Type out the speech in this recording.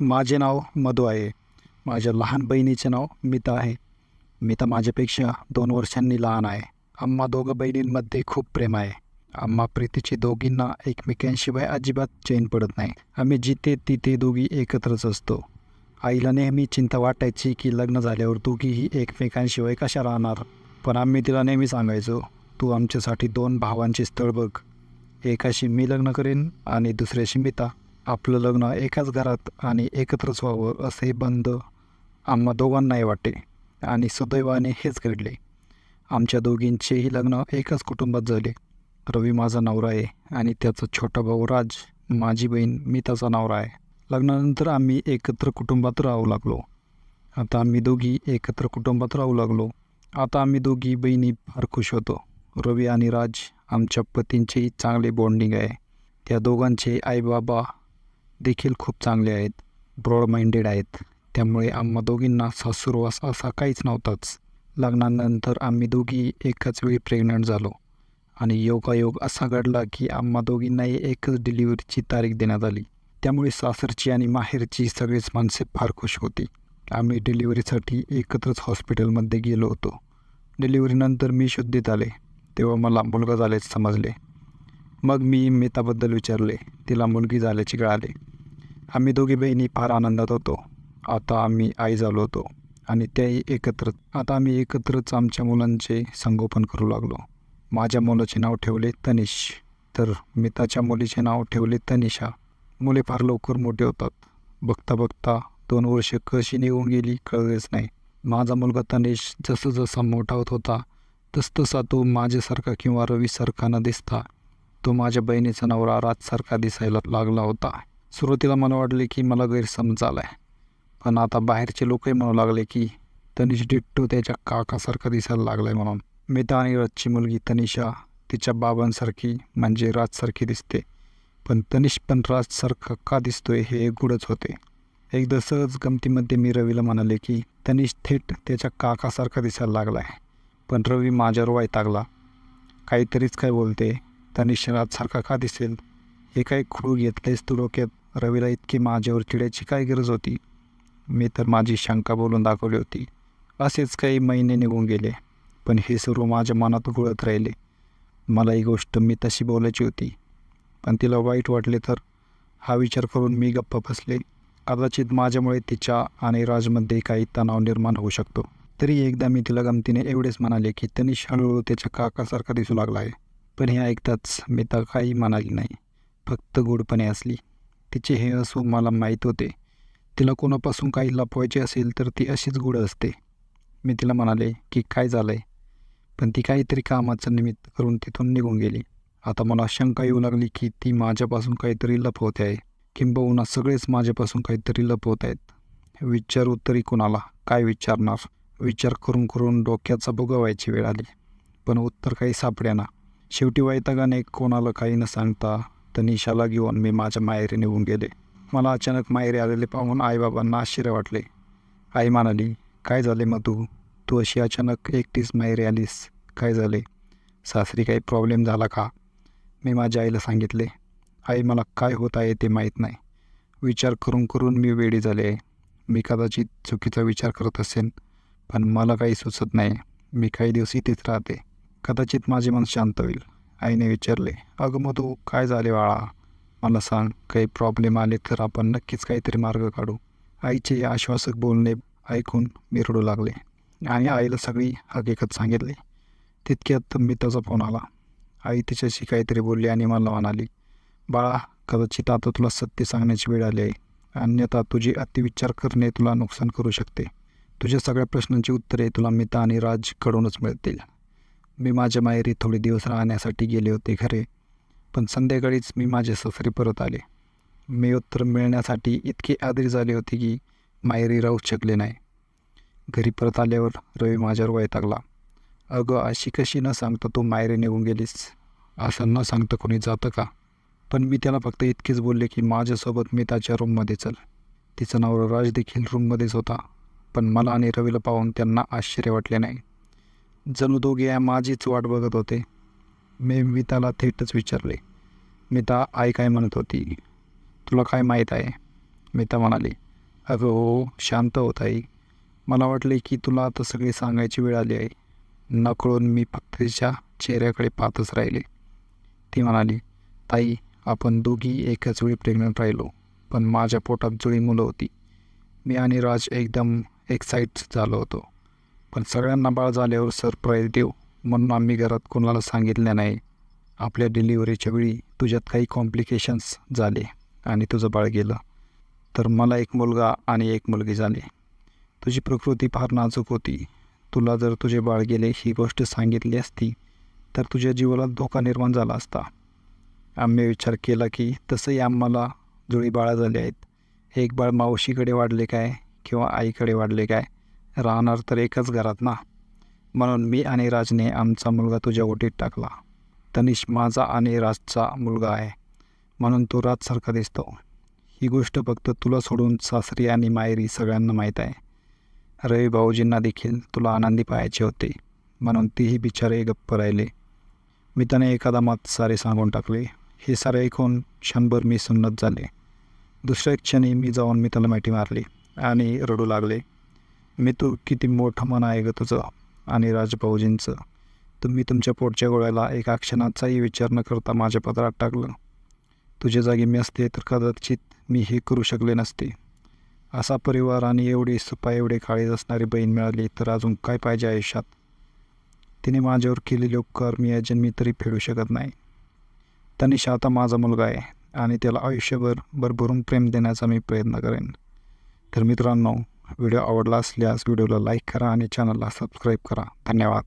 माझे नाव मधू आहे. माझ्या लहान बहिणीचे नाव मिता आहे. मिता माझ्यापेक्षा दोन वर्षांनी लहान आहे. आम्हा दोघं बहिणींमध्ये खूप प्रेम आहे. आम्हा प्रीतीची दोघींना एकमेकांशिवाय अजिबात चैन पडत नाही. आम्ही जिथे तिथे दोघी एकत्रच असतो. आईला नेहमी चिंता वाटायची की लग्न झाल्यावर दोघीही एकमेकांशिवाय कशा राहणार? पण आम्ही तिला नेहमी सांगायचो तू आमच्यासाठी दोन भावांचे स्थळ बघ. एकाशी मी लग्न करेन आणि दुसऱ्याशी मिता. आपलं लग्न एकाच घरात आणि एकत्रच व्हावं असे बंद आम्हा दोघांनाही वाटे आणि सुदैवाने हेच घडले. आमच्या दोघींचेही लग्न एकाच कुटुंबात झाले. रवी माझा नवरा आहे आणि त्याचा छोटा भाऊ राज माझी बहीण मी त्याचा नवरा आहे. लग्नानंतर आम्ही एकत्र कुटुंबात राहू लागलो. आता आम्ही दोघी एकत्र कुटुंबात राहू लागलो. आता आम्ही दोघी बहिणी फार खुश होतो. रवी आणि राज आमच्या पतींचेही चांगले बॉन्डिंग आहे. त्या दोघांचे आई बाबा देखील खूप चांगले आहेत. ब्रॉड माइंडेड आहेत. त्यामुळे आम्हा दोघींना सासूरवास असा काहीच नव्हताच. लग्नानंतर आम्ही दोघी एकाच वेळी प्रेग्नंट झालो. आणि योगायोग असा घडला की आम्हा दोघींनाही एकच डिलिव्हरीची तारीख देण्यात आली. त्यामुळे सासरची आणि माहेरची सगळीच माणसे फार खुश होती. आम्ही डिलिव्हरीसाठी एकत्रच हॉस्पिटलमध्ये गेलो होतो. डिलिव्हरीनंतर मी शुद्धीत आले. तेव्हा मला मुलगा झाल्याचे समजले. मग मी मेताबद्दल विचारले. तिला मुलगी झाल्याचे कळाले. आम्ही दोघी बहिणी फार आनंदात होतो. आता आम्ही आई झालो होतो आणि त्याही एकत्र आता आम्ही एकत्रच आमच्या मुलांचे संगोपन करू लागलो. माझ्या मुलाचे नाव ठेवले तनिष तर मिताच्या मुलीचे नाव ठेवले तनिषा. मुले फार लवकर मोठे होतात. बघता बघता दोन वर्षे कशी निघून गेली कळलेच नाही. माझा मुलगा तनिष जसं जसा मोठा होत होता तसतसा तो माझ्यासारखा किंवा रवीसारखा न दिसता तो माझ्या बहिणीचा नवरा राजसारखा दिसायला लागला होता. सुरुवातीला मला वाटले की मला गैरसमज आला आहे पण आता बाहेरचे लोकही म्हणू लागले की तनिष डिट्टो त्याच्या काकासारखा दिसायला लागला आहे म्हणून. मिता आणि राजची मुलगी तनिषा तिच्या बाबांसारखी म्हणजे राजसारखी दिसते. पण तनिष पण राजसारखा का दिसतोय हे गुडच होते. एकदा सहज गमतीमध्ये मी रवीला म्हणाले की तनिष थेट त्याच्या काकासारखा दिसायला लागला आहे पण रवी माझ्यावर वैतागला काहीतरीच काय बोलते. तनिष राजसारखा का दिसेल? हे काही खूळ घेतलेस तू डोक्यात? रवीला इतकी माझ्यावर चिड्याची काय गरज होती? मी तर माझी शंका बोलून दाखवली होती. असेच काही महिने निघून गेले पण हे सर्व माझ्या मनात घुळत राहिले. मला ही गोष्ट मी तशी बोलायची होती पण तिला वाईट वाटले तर? हा विचार करून मी गप्प बसले. कदाचित माझ्यामुळे तिच्या आणि राजमध्ये काही तणाव निर्माण होऊ शकतो. तरी एकदा मी तिला गमतीने एवढेच म्हणाले की तनिष हळूहळू त्याच्या काकासारखा दिसू लागला आहे. पण हे ऐकताच मी तर काही म्हणाली नाही. फक्त गोडपणे असली तिचे हे असू मला माहीत होते. तिला कोणापासून काही लपवायचे असेल तर ती अशीच गुढ असते. मी तिला म्हणाले की काय झालं आहे पण ती काहीतरी कामाचं निमित्त करून तिथून निघून गेली. आता मला शंका येऊ लागली की ती माझ्यापासून काहीतरी लपवते आहे. किंबहुना सगळेच माझ्यापासून काहीतरी लपवत आहेत. विचारू तरी कोणाला? काय विचारणार? विचार करून करून डोक्याचा भोगवायची वेळ आली. पण उत्तर काही सापड्याना शेवटी वैतागाने कोणाला काही न सांगता तर निशाला घेऊन मी माझ्या माहेरी निघून गेले. मला अचानक माहेरी आलेले पाहून आईबाबांना आश्चर्य वाटले. आई म्हणाली काय झाले मग तू तू अशी अचानक एकटीच माहेरी आलीस. काय झाले? सासरी काही प्रॉब्लेम झाला का? मी माझ्या आईला सांगितले आई मला काय होत आहे ते माहीत नाही. विचार करून करून मी वेडी झाले आहे. मी कदाचित चुकीचा विचार करत असेन पण मला काही सुचत नाही. मी काही दिवस इथेच राहते. कदाचित माझे मन शांत होईल. आईने विचारले अगं मग तू काय झाले बाळा? मला सांग काही प्रॉब्लेम आले तर आपण नक्कीच काहीतरी मार्ग काढू. आईचे आश्वासक बोलणे ऐकून मी रडू लागले आणि आईला सगळी हकीकत सांगितली. तितक्यात मी त्याचा फोन आला. आई तिच्याशी काहीतरी बोलली आणि मला म्हणाली बाळा कदाचित आता तुला सत्य सांगण्याची वेळ आली आहे. अन्यथा तुझी अतिविचार करणे तुला नुकसान करू शकते. तुझ्या सगळ्या प्रश्नांची उत्तरे तुला मिता आणि राजकडूनच मिळतील. मी माझ्या माहेरी थोडे दिवस राहण्यासाठी गेले होते खरे पण संध्याकाळीच मी माझे ससरी परत आले. मी उत्तर मिळण्यासाठी इतके आदरी झाले होते की माहेरी राहू शकले नाही. घरी परत आल्यावर रवी माझ्यावर वैतागला अगं अशी कशी न सांगता तू माहेरी निघून गेलीस? असं न सांगता कोणी जातं का? पण मी त्याला फक्त इतकेच बोलले की माझ्यासोबत मी त्याच्या रूममध्ये चल. तिचं नाव राज देखील रूममध्येच होता पण मला आणि रवीला पाहून त्यांना आश्चर्य वाटले नाही. जणू दोघे माझीच वाट बघत होते. मी मिताला थेटच विचारले मिता आई काय म्हणत होती? तुला काय माहीत आहे? मिता म्हणाली अगं हो शांत होत आई मला वाटले की तुला आता सगळी सांगायची वेळ आली आहे. नकळून मी फक्त तिच्या चेहऱ्याकडे पाहतच राहिले. ती म्हणाली ताई आपण दोघी एकाच वेळी प्रेग्नंट राहिलो पण माझ्या पोटात जुळी मुलं होती. मी आणि राज एकदम एक्साईट झालो होतो. पण सगळ्यांना बाळ झाल्यावर सरप्राईज देऊ म्हणून आम्ही घरात कोणाला सांगितलं नाही. आपल्या डिलिव्हरीच्या वेळी तुझ्यात काही कॉम्प्लिकेशन्स झाले आणि तुझं बाळ गेलं. तर मला एक मुलगा आणि एक मुलगी झाली. तुझी प्रकृती फार नाजूक होती. तुला जर तुझे बाळ गेले ही गोष्ट सांगितली असती तर तुझ्या जीवाला धोका निर्माण झाला असता. आम्ही विचार केला की तसंही आम्हाला जुळी बाळं झाली आहेत. एक बाळ मावशीकडे वाढले काय किंवा आईकडे वाढले काय? राहणार तर एकच घरात ना? म्हणून मी आणि राजने आमचा मुलगा तुझ्या ओटीत टाकला. तनिष माझा आणि राजचा मुलगा आहे. म्हणून तो राजसारखा दिसतो. ही गोष्ट फक्त तुला सोडून सासरी आणि मायरी सगळ्यांना माहीत आहे. रवी भाऊजींना देखील तुला आनंदी पाहायचे होते. म्हणून तीही बिचारे गप्प राहिले. मी त्याने एखादा मत सारे सांगून टाकले. हे सारे ऐकून क्षणभर मी सुन्नत झाले. दुसऱ्या क्षणी मी जाऊन मी त्याला माहिती मारली आणि रडू लागले. मी तू किती मोठं मन आहे ग तुझं आणि राजभाऊजींचं. तुम्ही तुमच्या पोटच्या गोळ्याला एका क्षणाचाही विचार न करता माझ्या पदरात टाकलं. तुझ्या जागी मी असते तर कदाचित मी हे करू शकले नसते. असा परिवार आणि एवढी सुपा एवढे काळीज असणारी बहीण मिळाली तर अजून काय पाहिजे आयुष्यात? तिने माझ्यावर केलेले उपकार मी या जन्मी तरी फेडू शकत नाही. तनिषा आता माझा मुलगा आहे आणि त्याला आयुष्यभर भरभरून प्रेम देण्याचा मी प्रयत्न करेन. तर मित्रांनो व्हिडिओ आवडला असल्यास व्हिडिओला लाईक करा आणि चॅनलला सबस्क्राईब करा. धन्यवाद.